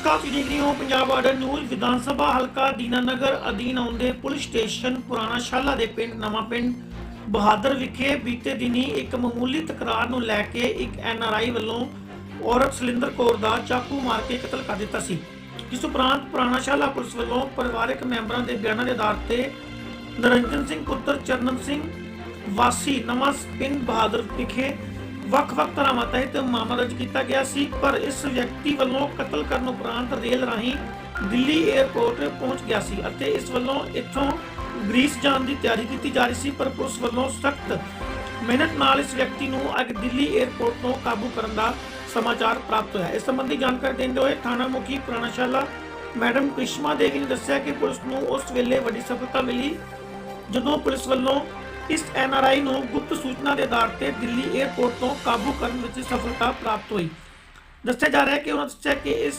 ਅਕਾਲ ਤੁਸੀਂ ਦੇਖ ਰਹੇ ਹੋ ਪੰਜਾਬ ਆਰਡਰ ਨਿਊਜ਼ ਵਿਧਾਨ ਸਭਾ, ਹਲਕਾ ਦੀਨਾਨਗਰ ਅਧੀਨ ਆਉਂਦੇ ਪੁਲਿਸ ਸਟੇਸ਼ਨ, ਪੁਰਾਣਾ ਸ਼ਾਲਾ ਦੇ ਪਿੰਡ, ਨਵਾਂ ਪਿੰਡ ਬਹਾਦਰ ਵਿਖੇ ਬੀਤੇ ਦਿਨੀ ਇੱਕ ਮਾਮੂਲੀ ਤਕਰਾਰ ਨੂੰ ਲੈ ਕੇ ਇੱਕ ਐਨਆਰਆਈ ਵੱਲੋਂ ਔਰਤ ਸਲਿੰਦਰ ਕੌਰ ਦਾ ਚਾਕੂ ਮਾਰ ਕੇ ਕਤਲ ਕਰ ਦਿੱਤਾ ਸੀ। ਇਸ ਉਪਰੰਤ ਪੁਰਾਣਾ ਸ਼ਾਲਾ ਪੁਲਿਸ ਵੱਲੋਂ ਪਰਿਵਾਰਕ ਮੈਂਬਰਾਂ ਦੇ ਬਿਆਨਾਂ ਦੇ ਆਧਾਰ ਤੇ ਨਰਿੰਦਰ ਸਿੰਘ ਪੁੱਤਰ ਚਰਨਨ ਸਿੰਘ ਵਾਸੀ ਨਵਾਂ ਪਿੰਡ ਬਹਾਦਰ ਵਿਖੇ ਵੱਖ-ਵੱਖ ਧਾਰਾਵਾਂ ਤਹਿਤ ਮਾਮਲਾ ਦਰਜ ਕੀਤਾ ਗਿਆ ਸੀ, ਪਰ ਇਸ ਵਿਅਕਤੀ ਵੱਲੋਂ ਕਤਲ ਕਰਨ ਉਪਰੰਤ ਰੇਲ ਰਾਹੀਂ ਦਿੱਲੀ 에ਅਰਪੋਰਟ ਪਹੁੰਚ ਗਿਆ ਸੀ ਅਤੇ ਇਸ ਵੱਲੋਂ ਇੱਥੋਂ ਗ੍ਰੀਸ ਜਾਣ ਦੀ ਤਿਆਰੀ ਕੀਤੀ ਜਾ ਰਹੀ ਸੀ, ਪਰ ਪੁਲਿਸ ਵੱਲੋਂ ਸਖਤ ਮਿਹਨਤ ਨਾਲ ਇਸ ਵਿਅਕਤੀ ਨੂੰ ਅੱਜ ਦਿੱਲੀ 에ਅਰਪੋਰਟ ਤੋਂ ਕਾਬੂ ਕਰਨ ਦਾ ਸਮਾਚਾਰ ਪ੍ਰਾਪਤ ਹੋਇਆ। ਇਸ ਸੰਬੰਧੀ ਜਾਣਕਾਰੀ ਦਿੰਦੇ ਹੋਏ ਥਾਣਾ ਮੁਖੀ ਪ੍ਰਾਣਾਸ਼ਾਲਾ ਮੈਡਮ ਕ੍ਰਿਸ਼ਮਾ ਦੇਵੀ ਨੇ ਦੱਸਿਆ ਕਿ ਪੁਲਿਸ ਨੂੰ ਉਸ ਵੇਲੇ ਵੱਡੀ ਸਫਲਤਾ ਮਿਲੀ, ਜਦੋਂ ਪੁਲਿਸ ਵੱਲੋਂ ਇਸ ਐਨਆਰਆਈ ਨੂੰ ਗੁਪਤ ਸੂਚਨਾ ਦੇ ਆਧਾਰ ਤੇ ਦਿੱਲੀ 에ਅਰਪੋਰਟ ਤੋਂ ਕਾਬੂ ਕਰਨ ਵਿੱਚ ਸਫਲਤਾ ਪ੍ਰਾਪਤ ਹੋਈ। ਦੱਸਿਆ ਜਾ ਰਿਹਾ ਹੈ ਕਿ ਉਹਨਾਂ ਦੱਸਿਆ ਕਿ ਇਸ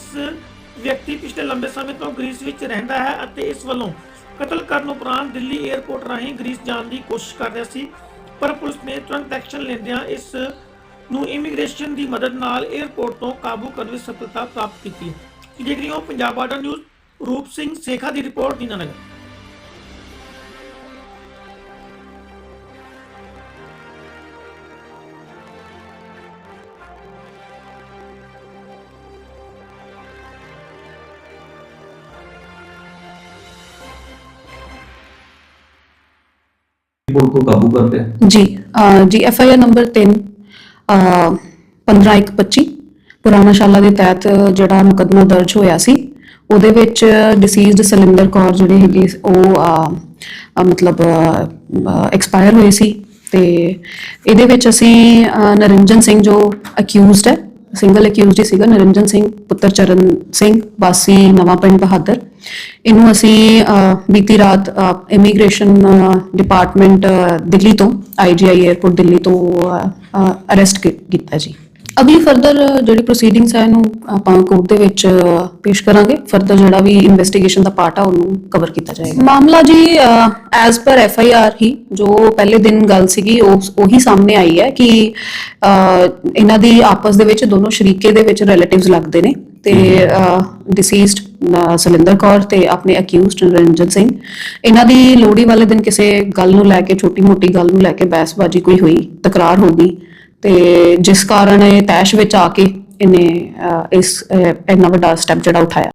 ਵਿਅਕਤੀ ਪਿਛਲੇ ਲੰਬੇ ਸਮੇਂ ਤੋਂ ਗ੍ਰੀਸ ਵਿੱਚ ਰਹਿੰਦਾ ਹੈ ਅਤੇ ਇਸ ਵੱਲੋਂ ਕਤਲ ਕਰਨ ਉਪਰੰਤ ਦਿੱਲੀ 에ਅਰਪੋਰਟ ਰਾਹੀਂ ਗ੍ਰੀਸ ਜਾਣ ਦੀ ਕੋਸ਼ਿਸ਼ ਕਰ ਰਿਹਾ ਸੀ, ਪਰ ਪੁਲਿਸ ਨੇ ਤੁਰੰਤ ਐਕਸ਼ਨ ਲੈਂਦਿਆਂ ਇਸ ਨੂੰ ਇਮੀਗ੍ਰੇਸ਼ਨ ਦੀ ਮਦਦ ਨਾਲ 에ਅਰਪੋਰਟ ਤੋਂ ਕਾਬੂ ਕਰਨ ਵਿੱਚ ਸਫਲਤਾ ਪ੍ਰਾਪਤ ਕੀਤੀ ਹੈ। ਦੇਖ ਰਹੇ ਪੰਜਾਬ ਬਾਰਡਰ ਨਿਊਜ਼, ਰੂਪ ਸਿੰਘ ਸੇਖਾ ਦੀ ਰਿਪੋਰਟ ਦੀਨਾਨਗਰ रिपोर्ट को काबू करते हैं ਜੀ ਅਹ ਜੀ ਐਫ ਆਈ ਆਰ ਨੰਬਰ 3 ਅਹ 15125 ਪੁਰਾਣਾ ਸ਼ਾਲਾ ਦੇ ਤਹਿਤ ਜਿਹੜਾ ਮੁਕੱਦਮਾ ਦਰਜ ਹੋਇਆ ਸੀ ਉਹਦੇ ਵਿੱਚ ਡਿਸੀਜ਼ਡ ਸਲਿੰਦਰ ਕੌਰ ਜਿਹੜੀ ਹੈਗੀ ਉਹ ਅਹ, ਅਹ, ਮਤਲਬ ਐਕਸਪਾਇਰ ਹੋਈ ਸੀ ਤੇ ਇਹਦੇ ਵਿੱਚ ਅਸੀਂ ਅਹ, ਨਰਿੰਜਨ ਸਿੰਘ ਜੋ ਅਕਿਊਜ਼ਡ ਹੈ ਸਿੰਗਲ ਅਕਿਊਜ਼ਡ ਹੀ ਸੀਗਾ, ਨਰਿੰਜਨ ਸਿੰਘ, ਪੁੱਤਰ ਚਰਨ ਸਿੰਘ, ਵਾਸੀ ਨਵਾਂ ਪਿੰਡ ਬਹਾਦਰ। ਇਹਨੂੰ ਅਸੀਂ ਬੀਤੀ ਰਾਤ ਇਮੀਗ੍ਰੇਸ਼ਨ ਡਿਪਾਰਟਮੈਂਟ ਦਿੱਲੀ ਤੋਂ ਆਈਜੀਆਈ 에ਅਰਪੋਰਟ ਦਿੱਲੀ ਤੋਂ ਅਰੈਸਟ ਕੀਤਾ ਜੀ। ਅਗਲੀ ਫਰਦਰ ਜਿਹੜੀ ਪ੍ਰੋਸੀਡਿੰਗਸ ਹੈ ਇਹਨੂੰ ਆਪਾਂ ਕੋਰਟ ਦੇ ਵਿੱਚ ਪੇਸ਼ ਕਰਾਂਗੇ। ਫਰਦਰ ਜਿਹੜਾ ਵੀ ਇਨਵੈਸਟੀਗੇਸ਼ਨ ਦਾ ਪਾਰਟ ਆ ਉਹਨੂੰ ਕਵਰ ਕੀਤਾ ਜਾਏਗਾ। ਮਾਮਲਾ ਜੀ as per F I R ਹੀ ਜੋ ਪਹਿਲੇ ਦਿਨ ਗੱਲ ਸੀਗੀ ਉਸ ਉਹੀ ਸਾਹਮਣੇ ਆਈ ਹੈ ਕਿ ਇਹਨਾਂ ਦੀ ਆਪਸ ਦੇ ਵਿੱਚ ਦੋਨੋਂ ਸ਼ਰੀਕੇ ਦੇ ਵਿੱਚ ਰਿਲੇਟਿਵਸ ਲੱਗਦੇ ਨੇ ਤੇ ਡਿਸੀਜ਼ਡ ਸਲਿੰਦਰ ਕੌਰ ਤੇ ਆਪਣੇ ਅਕਿਊਜ਼ਡ ਰੰਜਨ ਸਿੰਘ। ਇਹਨਾਂ ਦੀ ਲੋਹੜੀ ਵਾਲੇ ਦਿਨ ਕਿਸੇ ਗੱਲ ਨੂੰ ਲੈ ਕੇ ਛੋਟੀ-ਮੋਟੀ ਗੱਲ ਨੂੰ ਲੈ ਕੇ ਬਹਿਸਬਾਜ਼ੀ ਕੋਈ ਹੋਈ ਤਕਰਾਰ ਹੋ ਗਈ। ਤੇ ਜਿਸ ਕਾਰਨ ਇਹ ਤੈਸ਼ ਵਿੱਚ ਆ ਕੇ ਇਹਨੇ ਇਸ ਇੰਨਾ ਵੱਡਾ ਸਟੈਪ ਜਿਹੜਾ ਉਠਾਇਆ।